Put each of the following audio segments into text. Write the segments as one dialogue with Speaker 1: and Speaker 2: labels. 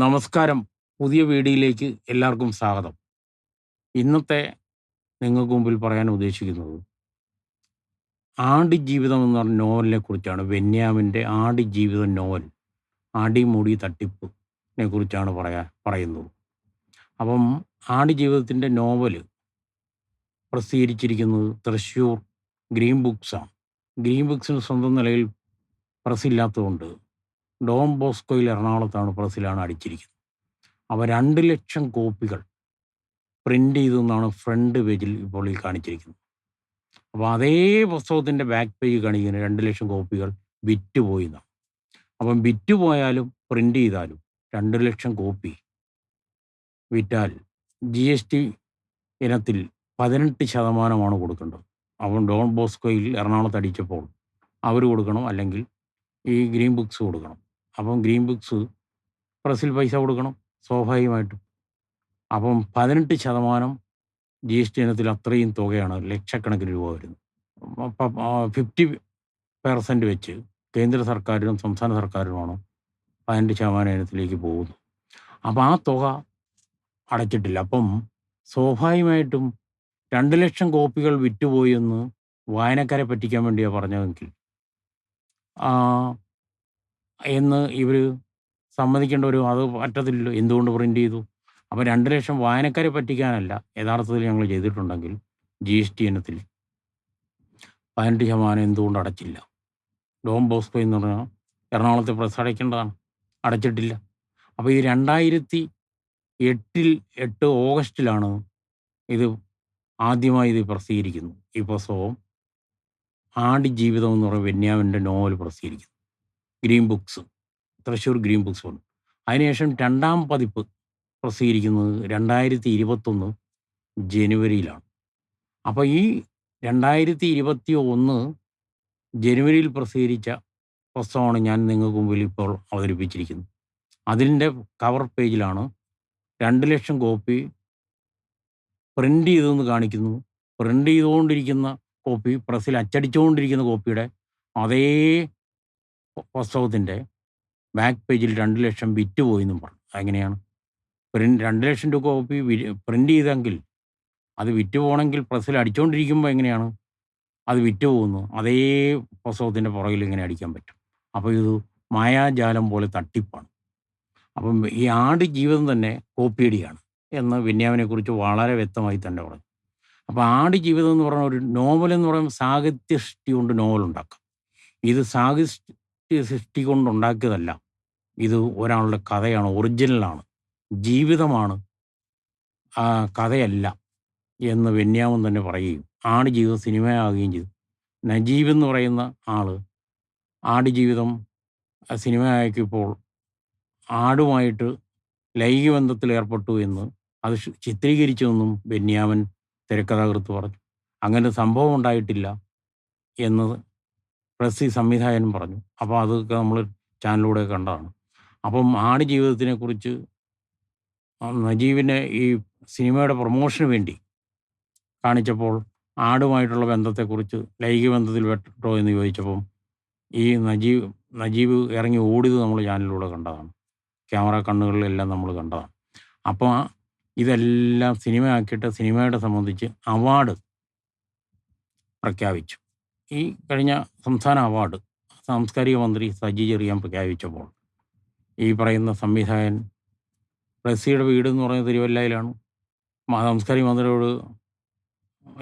Speaker 1: നമസ്കാരം. പുതിയ വീഡിയോയിലേക്ക് എല്ലാവർക്കും സ്വാഗതം. ഇന്നത്തെ നിങ്ങൾക്ക് മുമ്പിൽ പറയാൻ ഉദ്ദേശിക്കുന്നത് ആടുജീവിതം എന്ന് പറഞ്ഞ നോവലിനെ കുറിച്ചാണ്. ബെന്യാമിന്റെ ആടുജീവിതം നോവൽ അടിമുടി തട്ടിപ്പിനെ കുറിച്ചാണ് പറയാ പറയുന്നത്. അപ്പം ആടുജീവിതത്തിന്റെ നോവൽ പ്രസിദ്ധീകരിച്ചിരിക്കുന്നത് തൃശ്ശൂർ ഗ്രീൻ ബുക്സാണ് ഗ്രീൻ ബുക്സിന് സ്വന്തം നിലയിൽ പ്രസ്സില്ലാത്തതുകൊണ്ട് ഡോം ബോസ്കോയിൽ എറണാകുളത്താണ് പ്രസിലാണ് അടിച്ചിരിക്കുന്നത്. അവ രണ്ട് ലക്ഷം കോപ്പികൾ പ്രിന്റ് ചെയ്തെന്നാണ് ഫ്രണ്ട് പേജിൽ ഇപ്പോൾ ഈ കാണിച്ചിരിക്കുന്നത്. അപ്പോൾ അതേ പുസ്തകത്തിന്റെ ബാക്ക് പേജ് കാണിക്കുന്നത് രണ്ട് ലക്ഷം കോപ്പികൾ വിറ്റുപോയി എന്നാണ് അപ്പം വിറ്റുപോയാലും പ്രിന്റ് ചെയ്താലും രണ്ട് ലക്ഷം കോപ്പി വിറ്റാൽ ജി എസ് ടി ഇനത്തിൽ പതിനെട്ട് ശതമാനമാണ് കൊടുക്കേണ്ടത്. അവൻ ഡോൺ ബോസ്കോയിൽ എറണാകുളത്ത് അടിച്ചപ്പോൾ അവർ കൊടുക്കണം അല്ലെങ്കിൽ ഈ ഗ്രീൻ ബുക്സ് കൊടുക്കണം. അപ്പം ഗ്രീൻ ബുക്സ് പ്രസിൽ പൈസ കൊടുക്കണം സ്വാഭാവികമായിട്ടും. അപ്പം പതിനെട്ട് ശതമാനം ജി എസ് ടി ഇനത്തിൽ അത്രയും തുകയാണ് ലക്ഷക്കണക്കിന് രൂപ വരുന്നത്. ഫിഫ്റ്റി പെർസെന്റ് വെച്ച് കേന്ദ്ര സർക്കാരിനും സംസ്ഥാന സർക്കാരിനുമാണ് പതിനെട്ട് ശതമാനം ഇനത്തിലേക്ക് പോകുന്നത്. അപ്പം ആ തുക അടച്ചിട്ടില്ല. അപ്പം സ്വാഭാവികമായിട്ടും രണ്ട് ലക്ഷം കോപ്പികൾ വിറ്റുപോയി എന്ന് വായനക്കാരെ പറ്റിക്കാൻ വേണ്ടിയാണ് പറഞ്ഞതെങ്കിൽ എന്ന് ഇവർ സമ്മതിക്കേണ്ട ഒരു അത് പറ്റത്തില്ലല്ലോ എന്തുകൊണ്ട് പ്രിന്റ് ചെയ്തു? അപ്പോൾ രണ്ട് ലക്ഷം വായനക്കാരെ പറ്റിക്കാനല്ല യഥാർത്ഥത്തിൽ ഞങ്ങൾ ചെയ്തിട്ടുണ്ടെങ്കിൽ ജി എസ് ടി ഇനത്തിൽ. പതിനെട്ട് ശതമാനം എന്തുകൊണ്ട് അടച്ചില്ല? ഡോം ബോസ്കോ എന്ന് പറഞ്ഞാൽ എറണാകുളത്തെ പ്രസ് അടയ്ക്കേണ്ടതാണ്. അടച്ചിട്ടില്ല. അപ്പോൾ ഈ രണ്ടായിരത്തി എട്ടിൽ എട്ട് ഓഗസ്റ്റിലാണ് ഇത് ആദ്യമായി ഇത് പ്രസിദ്ധീകരിക്കുന്നു. ഈ പുസ്തകം ആടി ജീവിതം എന്ന് പറയുന്ന ബെന്യാമിന്റെ novel പ്രസിദ്ധീകരിക്കുന്നു. Green books Thrissur green books. ഉണ്ട് അതിനുശേഷം രണ്ടാം പതിപ്പ് പ്രസിദ്ധീകരിക്കുന്നത് രണ്ടായിരത്തി ഇരുപത്തൊന്ന് ജനുവരിയിലാണ്. അപ്പോൾ ഈ രണ്ടായിരത്തി ഇരുപത്തി ഒന്ന് ജനുവരിയിൽ പ്രസിദ്ധീകരിച്ച പുസ്തകമാണ് ഞാൻ നിങ്ങൾക്ക് മുമ്പിൽ ഇപ്പോൾ അവതരിപ്പിച്ചിരിക്കുന്നത്. അതിന്റെ കവർ പേജിലാണ് രണ്ട് ലക്ഷം കോപ്പി പ്രിന്റ് ചെയ്തെന്ന് കാണിക്കുന്നു. പ്രിന്റ് ചെയ്തുകൊണ്ടിരിക്കുന്ന കോപ്പി പ്രസ്സിൽ അച്ചടിച്ചുകൊണ്ടിരിക്കുന്ന കോപ്പിയുടെ അതേ പുസ്തകത്തിന്റെ ബാക്ക് പേജിൽ രണ്ട് ലക്ഷം വിറ്റ് പോയി എന്നും പറഞ്ഞു അതെങ്ങനെയാണ് പ്രിന്റ് രണ്ട് ലക്ഷം രൂപ കോപ്പി പ്രിന്റ് ചെയ്തെങ്കിൽ അത് വിറ്റ് പോകണമെങ്കിൽ പ്രസ്സിൽ അടിച്ചുകൊണ്ടിരിക്കുമ്പോൾ എങ്ങനെയാണ് അത് വിറ്റ് പോകുന്നു അതേ പുസ്തകത്തിന്റെ പുറകിൽ ഇങ്ങനെ അടിക്കാൻ പറ്റും അപ്പോൾ ഇത് മായാജാലം പോലെ തട്ടിപ്പാണ് അപ്പം ഈ ആട് ജീവിതം തന്നെ കോപ്പിയടിയാണ് എന്ന് ബെന്യാമിനെ കുറിച്ച് വളരെ വ്യക്തമായി തന്നെ പറഞ്ഞു അപ്പോൾ ആട് ജീവിതം എന്ന് പറഞ്ഞ ഒരു നോവൽ എന്ന് പറയുമ്പോൾ സാഹിത്യ സൃഷ്ടി കൊണ്ട് നോവൽ ഉണ്ടാക്കാം ഇത് സാഹിത്യ സൃഷ്ടി കൊണ്ടുണ്ടാക്കിയതല്ല ഇത് ഒരാളുടെ കഥയാണ് ഒറിജിനലാണ് ജീവിതമാണ് ആ കഥയല്ല എന്ന് വെന്യാമൻ തന്നെ പറയുകയും ആട് സിനിമ സിനിമയാകുകയും ചെയ്തു. നജീബ് എന്ന് പറയുന്ന ആൾ ആട് ജീവിതം സിനിമയാക്കിയപ്പോൾ ആടുമായിട്ട് ലൈംഗിക ബന്ധത്തിൽ ഏർപ്പെട്ടു എന്ന് അത് ചിത്രീകരിച്ചുവെന്നും ബെന്യാമൻ തിരക്കഥാകൃത്ത് പറഞ്ഞു. അങ്ങനെ സംഭവം ഉണ്ടായിട്ടില്ല എന്ന് പ്രസി സംവിധായകനും പറഞ്ഞു. അപ്പോൾ അതൊക്കെ നമ്മൾ ചാനലിലൂടെ കണ്ടതാണ്. അപ്പം ആട് ജീവിതത്തിനെ കുറിച്ച് നജീബിനെ ഈ സിനിമയുടെ പ്രൊമോഷന് വേണ്ടി കാണിച്ചപ്പോൾ ആടുമായിട്ടുള്ള ബന്ധത്തെക്കുറിച്ച് ലൈംഗിക ബന്ധത്തിൽ വെട്ടോ എന്ന് ചോദിച്ചപ്പം ഈ നജീബ് നജീബ് ഇറങ്ങി ഓടിയത് നമ്മൾ ചാനലിലൂടെ കണ്ടതാണ്. ക്യാമറ കണ്ണുകളിലെല്ലാം നമ്മൾ കണ്ടതാണ്. അപ്പോൾ ഇതെല്ലാം സിനിമയാക്കിയിട്ട് സിനിമയുടെ സംബന്ധിച്ച് അവാർഡ് പ്രഖ്യാപിച്ചു. ഈ കഴിഞ്ഞ സംസ്ഥാന അവാർഡ് സാംസ്കാരിക മന്ത്രി സജി ചെറിയാൻ പ്രഖ്യാപിച്ചപ്പോൾ ഈ പറയുന്ന സംവിധായകൻ റസിയുടെ വീട് എന്ന് പറയുന്നത് തിരുവല്ലയിലാണ്. സാംസ്കാരിക മന്ത്രിയോട്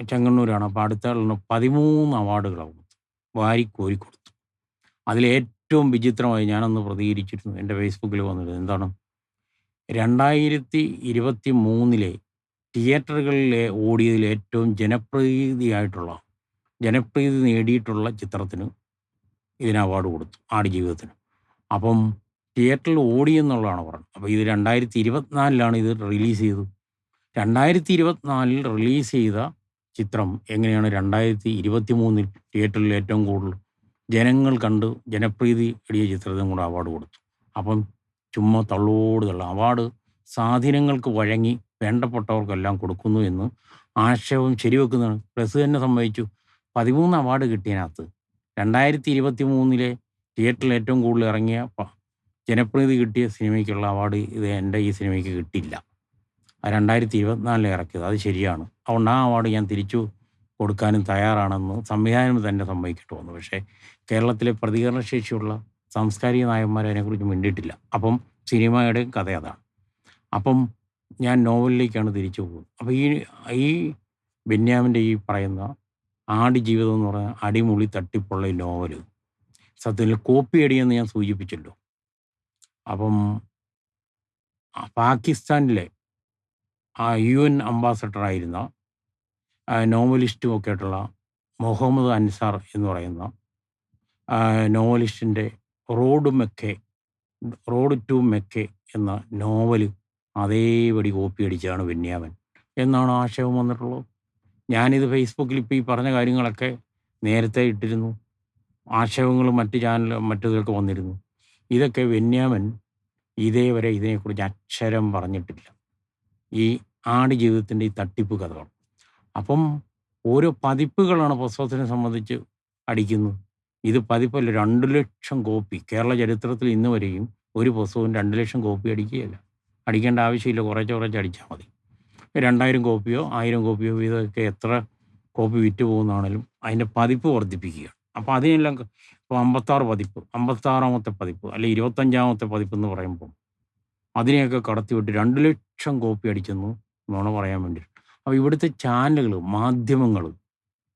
Speaker 1: ചെങ്ങണ്ണൂരാണ് അപ്പോൾ അടുത്ത പതിമൂന്ന് അവാർഡുകൾ വാരി വാരിക്കോരി കൊടുത്തു അതിലേറ്റവും വിചിത്രമായി ഞാനന്ന് പ്രതികരിച്ചിരുന്നു. എന്റെ ഫേസ്ബുക്കിൽ വന്നിരുന്നു. എന്താണ്? രണ്ടായിരത്തി ഇരുപത്തി മൂന്നിലെ തിയേറ്ററുകളിലെ ഓടിയതിൽ ഏറ്റവും ജനപ്രീതിയായിട്ടുള്ള ജനപ്രീതി നേടിയിട്ടുള്ള ചിത്രത്തിന് ഇതിന് അവാർഡ് കൊടുത്തു ആടുജീവിതത്തിന്. അപ്പം തിയേറ്ററിൽ ഓടി എന്നുള്ളതാണ് പറഞ്ഞത്. അപ്പോൾ ഇത് രണ്ടായിരത്തി ഇരുപത്തിനാലിലാണ് ഇത് റിലീസ് ചെയ്തത്. രണ്ടായിരത്തി ഇരുപത്തിനാലിൽ റിലീസ് ചെയ്ത ചിത്രം എങ്ങനെയാണ് രണ്ടായിരത്തി ഇരുപത്തി മൂന്നിൽ തിയേറ്ററിൽ ഏറ്റവും കൂടുതൽ ജനങ്ങൾ കണ്ട് ജനപ്രീതി നേടിയ ചിത്രത്തിനും കൂടെ അവാർഡ് കൊടുത്തു. അപ്പം ചുമ്മാ തള്ളോട് തള്ള അവാർഡ് സ്വാധീനങ്ങൾക്ക് വഴങ്ങി വേണ്ടപ്പെട്ടവർക്കെല്ലാം കൊടുക്കുന്നു എന്ന് ആക്ഷേപം ശരിവെക്കുന്നതാണ്. പ്രസ് തന്നെ സംഭവിച്ചു പതിമൂന്ന് അവാർഡ് കിട്ടിയതിനകത്ത്. രണ്ടായിരത്തി ഇരുപത്തി മൂന്നിലെ തിയേറ്ററിൽ ഏറ്റവും കൂടുതൽ ഇറങ്ങിയ ജനപ്രീതി കിട്ടിയ സിനിമയ്ക്കുള്ള അവാർഡ് ഇത് എന്റെ ഈ സിനിമയ്ക്ക് കിട്ടില്ല രണ്ടായിരത്തി ഇരുപത്തിനാലിൽ ഇറക്കിയത്. അത് ശരിയാണ്. അതുകൊണ്ട് ആ അവാർഡ് ഞാൻ തിരിച്ചു കൊടുക്കാനും തയ്യാറാണെന്ന് സംവിധാനം തന്നെ സമ്മതിക്കിട്ട് വന്നു പക്ഷേ കേരളത്തിലെ പ്രതികരണശേഷിയുള്ള സാംസ്കാരിക നായകന്മാർ അതിനെക്കുറിച്ച് മിണ്ടിയിട്ടില്ല. അപ്പം സിനിമയുടെ കഥ അതാണ്. അപ്പം ഞാൻ നോവലിലേക്കാണ് തിരിച്ചു പോകുന്നത്. അപ്പോൾ ഈ ഈ ബെന്യാമിന്റെ ഈ പറയുന്ന ആടി ജീവിതം എന്ന് പറഞ്ഞാൽ അടിമുളി തട്ടിപ്പുള്ള നോവൽ സത്യത്തിൽ കോപ്പി അടിയെന്ന് ഞാൻ സൂചിപ്പിച്ചല്ലോ അപ്പം പാകിസ്ഥാനിലെ ആ യു എൻ അംബാസഡറായിരുന്ന നോവലിസ്റ്റും ഒക്കെ ആയിട്ടുള്ള മുഹമ്മദ് അൻസാർ എന്ന് പറയുന്ന നോവലിസ്റ്റിന്റെ road Mecca road to Mecca എന്ന നോവൽ അതേപടി കോപ്പി അടിച്ചാണ് ബെന്യാമൻ എന്നാണ് ആശയം വന്നിട്ടുള്ളത്? ഞാനിത് ഫേസ്ബുക്കിൽ ഇപ്പോൾ ഈ പറഞ്ഞ കാര്യങ്ങളൊക്കെ നേരത്തെ ഇട്ടിരുന്നു. ആക്ഷേപങ്ങളും മറ്റ് ചാനൽ മറ്റുതൊക്കെ വന്നിരുന്നു. ഇതൊക്കെ വെന്യാമൻ ഇതേവരെ ഇതിനെക്കുറിച്ച് അക്ഷരം പറഞ്ഞിട്ടില്ല. ഈ ആട് ജീവിതത്തിന്റെ ഈ തട്ടിപ്പ് കഥകൾ അപ്പം ഓരോ പതിപ്പുകളാണ് പുസ്തകത്തിനെ സംബന്ധിച്ച് അടിക്കുന്നത് ഇത് പതിപ്പല്ല രണ്ട് ലക്ഷം കോപ്പി. കേരള ചരിത്രത്തിൽ ഇന്ന് വരെയും ഒരു പുസ്തകവും രണ്ട് ലക്ഷം കോപ്പി അടിക്കുകയില്ല. അടിക്കേണ്ട ആവശ്യമില്ല കുറച്ച് കുറച്ച് അടിച്ചാൽ മതി. രണ്ടായിരം കോപ്പിയോ ആയിരം കോപ്പിയോ വീതമൊക്കെ എത്ര കോപ്പി വിറ്റ് പോകുന്നതാണെങ്കിലും അതിന്റെ പതിപ്പ് വർദ്ധിപ്പിക്കുക. അപ്പോൾ അതിനെല്ലാം ഇപ്പോൾ അമ്പത്താറ് പതിപ്പ് അമ്പത്താറാമത്തെ പതിപ്പ് അല്ലെങ്കിൽ ഇരുപത്തഞ്ചാമത്തെ പതിപ്പ് എന്ന് പറയുമ്പോൾ അതിനെയൊക്കെ കടത്തിവിട്ട് രണ്ട് ലക്ഷം കോപ്പി അടിച്ചെന്നു എന്നാണ് പറയാൻ വേണ്ടിയിട്ട്. അപ്പോൾ ഇവിടുത്തെ ചാനലുകൾ മാധ്യമങ്ങൾ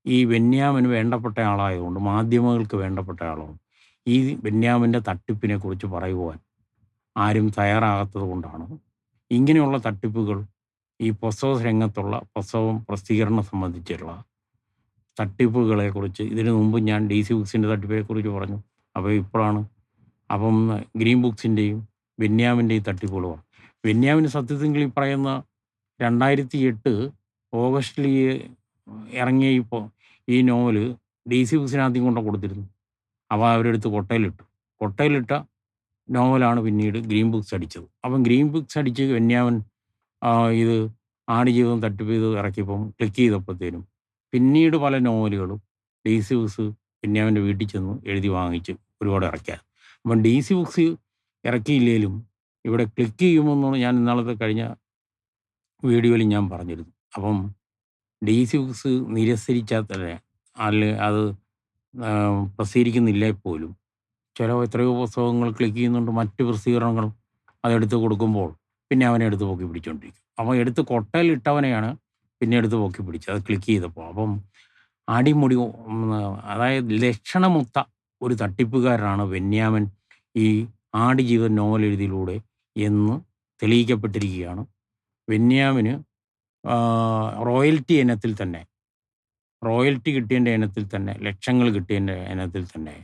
Speaker 1: ഈ ബെന്യാമിന് വേണ്ടപ്പെട്ട ആളായതുകൊണ്ട് മാധ്യമങ്ങൾക്ക് വേണ്ടപ്പെട്ട ആളാണ്. ഈ ബെന്യാമിന്റെ തട്ടിപ്പിനെ കുറിച്ച് പറയുവാൻ ആരും തയ്യാറാകാത്തത് കൊണ്ടാണ് ഇങ്ങനെയുള്ള തട്ടിപ്പുകൾ ഈ പുസ്തക രംഗത്തുള്ള പുസ്തകം പ്രസിദ്ധീകരണം സംബന്ധിച്ചുള്ള തട്ടിപ്പുകളെ കുറിച്ച് ഇതിനു മുമ്പ് ഞാൻ ഡി സി ബുക്സിന്റെ തട്ടിപ്പിനെ കുറിച്ച് പറഞ്ഞു. അപ്പോൾ ഇപ്പോഴാണ്. അപ്പം ഗ്രീൻ ബുക്സിന്റെയും ബെന്യാമിന്റെയും തട്ടിപ്പുകൾ പറഞ്ഞു ബെന്യാമിന് സത്യത്തിൽ പറയുന്ന രണ്ടായിരത്തി എട്ട് ഓഗസ്റ്റിൽ ഇറങ്ങിയ ഇപ്പോൾ ഈ നോവൽ ഡി സി ബുക്സിനകത്തും കൊണ്ട് കൊടുത്തിരുന്നു. അപ്പോൾ അവരെടുത്ത് കൊട്ടയിലിട്ടു. കൊട്ടയിലിട്ട നോവലാണ് പിന്നീട് ഗ്രീൻ ബുക്സ് അടിച്ചത്. അപ്പം ഗ്രീൻ ബുക്സ് അടിച്ച് ബെന്യാമൻ ഇത് ആടുജീവിതം തട്ടിപ്പ് ചെയ്ത് ഇറക്കിയപ്പം ക്ലിക്ക് ചെയ്തപ്പോഴത്തേനും പിന്നീട് പല നോവലുകളും ഡി സി ബുക്സ് ബെന്യാമിന്റെ വീട്ടിൽ ചെന്ന് എഴുതി വാങ്ങിച്ച് ഒരുപാട് ഇറക്കുക അപ്പം ഡി സി ബുക്സ് ഇറക്കിയില്ലേലും ഇവിടെ ക്ലിക്ക് ചെയ്യുമെന്നാണ് ഞാൻ ഇന്നാളത്തെ കഴിഞ്ഞ വീഡിയോയിൽ ഞാൻ പറഞ്ഞിരുന്നു അപ്പം ഡി സി ബുക്സ് നിരസരിച്ചാൽ തന്നെ അല്ലെ അത് പ്രസിദ്ധീകരിക്കുന്നില്ലേ പോലും ചില എത്രയോ പുസ്തകങ്ങൾ ക്ലിക്ക് ചെയ്യുന്നുണ്ട്. മറ്റ് പ്രസിദ്ധീകരണങ്ങൾ അതെടുത്ത് കൊടുക്കുമ്പോൾ പിന്നെ അവനെ എടുത്ത് പൊക്കി പിടിച്ചുകൊണ്ടിരിക്കും അപ്പോൾ എടുത്ത് കൊട്ടയിലിട്ടവനെയാണ് പിന്നെ എടുത്ത് പൊക്കി പിടിച്ചത്. അത് ക്ലിക്ക് ചെയ്തപ്പോൾ അപ്പം അടിമുടി അതായത് ലക്ഷണമൊത്ത ഒരു തട്ടിപ്പുകാരനാണ് വെന്യാമൻ ഈ ആടുജീവൻ നോവൽ എഴുതിയിലൂടെ എന്ന് തെളിയിക്കപ്പെട്ടിരിക്കുകയാണ്. ബെന്യാമിന് റോയൽറ്റി ഇനത്തിൽ തന്നെ റോയൽറ്റി കിട്ടിയതിന്റെ ഇനത്തിൽ തന്നെ ലക്ഷങ്ങൾ കിട്ടിയതിന്റെ ഇനത്തിൽ തന്നെ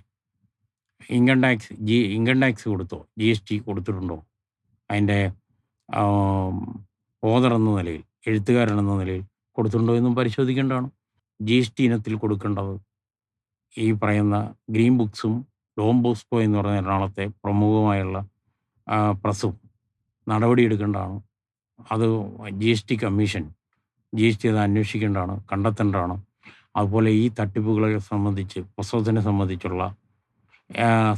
Speaker 1: income tax G income tax കൊടുത്തോ ജി എസ് ടി കൊടുത്തിട്ടുണ്ടോ? അതിന്റെ ഓദർ എന്ന നിലയിൽ എഴുത്തുകാരൻ എന്ന നിലയിൽ കൊടുത്തിട്ടുണ്ടോ എന്നും പരിശോധിക്കേണ്ടതാണ്. ജി എസ് ടി ഇനത്തിൽ കൊടുക്കേണ്ടത് ഈ പറയുന്ന ഗ്രീൻ ബുക്സും ഡോം ബോസ്കോ എന്ന് പറയുന്ന എറണാകുളത്തെ പ്രമുഖമായുള്ള പ്രസും നടപടിയെടുക്കേണ്ടതാണ്. അത് G S T commission G S T അത് അന്വേഷിക്കേണ്ടതാണ് കണ്ടെത്തേണ്ടതാണ്. അതുപോലെ ഈ തട്ടിപ്പുകളെ സംബന്ധിച്ച് പുസ്തകത്തിനെ സംബന്ധിച്ചുള്ള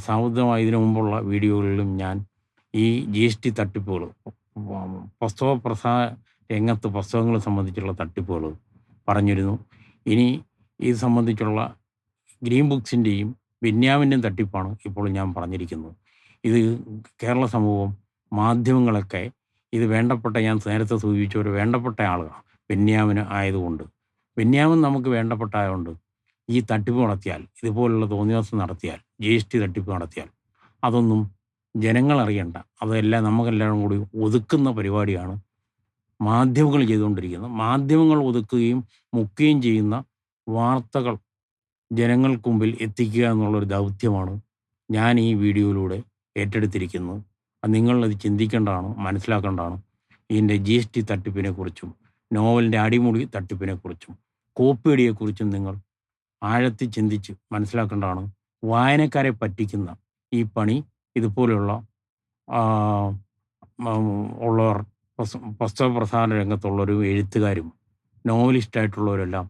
Speaker 1: സാമൂഹികമായി ഇതിനു മുമ്പുള്ള വീഡിയോകളിലും ഞാൻ ഈ ജി എസ് ടി തട്ടിപ്പുകൾ പുസ്തക പ്രസാ രംഗത്ത് പുസ്തകങ്ങളെ സംബന്ധിച്ചുള്ള തട്ടിപ്പുകൾ പറഞ്ഞിരുന്നു. ഇനി ഇത് സംബന്ധിച്ചുള്ള ഗ്രീൻ ബുക്സിന്റെയും ബെന്യാമിന്റെയും തട്ടിപ്പാണ് ഇപ്പോൾ ഞാൻ പറഞ്ഞിരിക്കുന്നത് ഇത് കേരള സമൂഹം മാധ്യമങ്ങളൊക്കെ ഇത് വേണ്ടപ്പെട്ട ഞാൻ നേരത്തെ സൂചിപ്പിച്ച ഒരു വേണ്ടപ്പെട്ട ആളുകളാണ് ബെന്യാമിന് ആയതുകൊണ്ട്. ബെന്യാമിൻ നമുക്ക് വേണ്ടപ്പെട്ട ആയതുകൊണ്ട് ഈ തട്ടിപ്പ് നടത്തിയാൽ ഇതുപോലുള്ള തോന്നിവാസം നടത്തിയാൽ ജി എസ് ടി തട്ടിപ്പ് നടത്തിയാൽ അതൊന്നും ജനങ്ങൾ അറിയണ്ട അതെല്ലാം നമുക്കെല്ലാവരും കൂടി ഒതുക്കുന്ന പരിപാടിയാണ് മാധ്യമങ്ങൾ ചെയ്തുകൊണ്ടിരിക്കുന്നത്. മാധ്യമങ്ങൾ ഒതുക്കുകയും മുക്കുകയും ചെയ്യുന്ന വാർത്തകൾ ജനങ്ങൾക്ക് മുമ്പിൽ എത്തിക്കുക എന്നുള്ളൊരു ദൗത്യമാണ് ഞാൻ ഈ വീഡിയോയിലൂടെ ഏറ്റെടുത്തിരിക്കുന്നത്. അത് നിങ്ങളത് ചിന്തിക്കേണ്ടതാണ് മനസ്സിലാക്കേണ്ടതാണ്. ഇതിന്റെ ജി എസ് ടി തട്ടിപ്പിനെ കുറിച്ചും നോവലിന്റെ അടിമുടി തട്ടിപ്പിനെക്കുറിച്ചും കോപ്പിയടിയെക്കുറിച്ചും നിങ്ങൾ ആഴത്തിൽ ചിന്തിച്ച് മനസ്സിലാക്കേണ്ടതാണ്. വായനക്കാരെ പറ്റിക്കുന്ന ഈ പണി ഇതുപോലെയുള്ള ഉള്ളവർ പുസ്ത- പുസ്തക പ്രസാരണ രംഗത്തുള്ളൊരു എഴുത്തുകാരും നോവലിസ്റ്റായിട്ടുള്ളവരെല്ലാം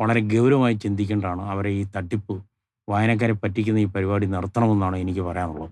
Speaker 1: വളരെ ഗൗരവമായി ചിന്തിക്കേണ്ടതാണ് അവരെ ഈ തട്ടിപ്പ് വായനക്കാരെ പറ്റിക്കുന്ന ഈ പരിപാടി നിർത്തണമെന്നാണ് എനിക്ക് പറയാനുള്ളത്.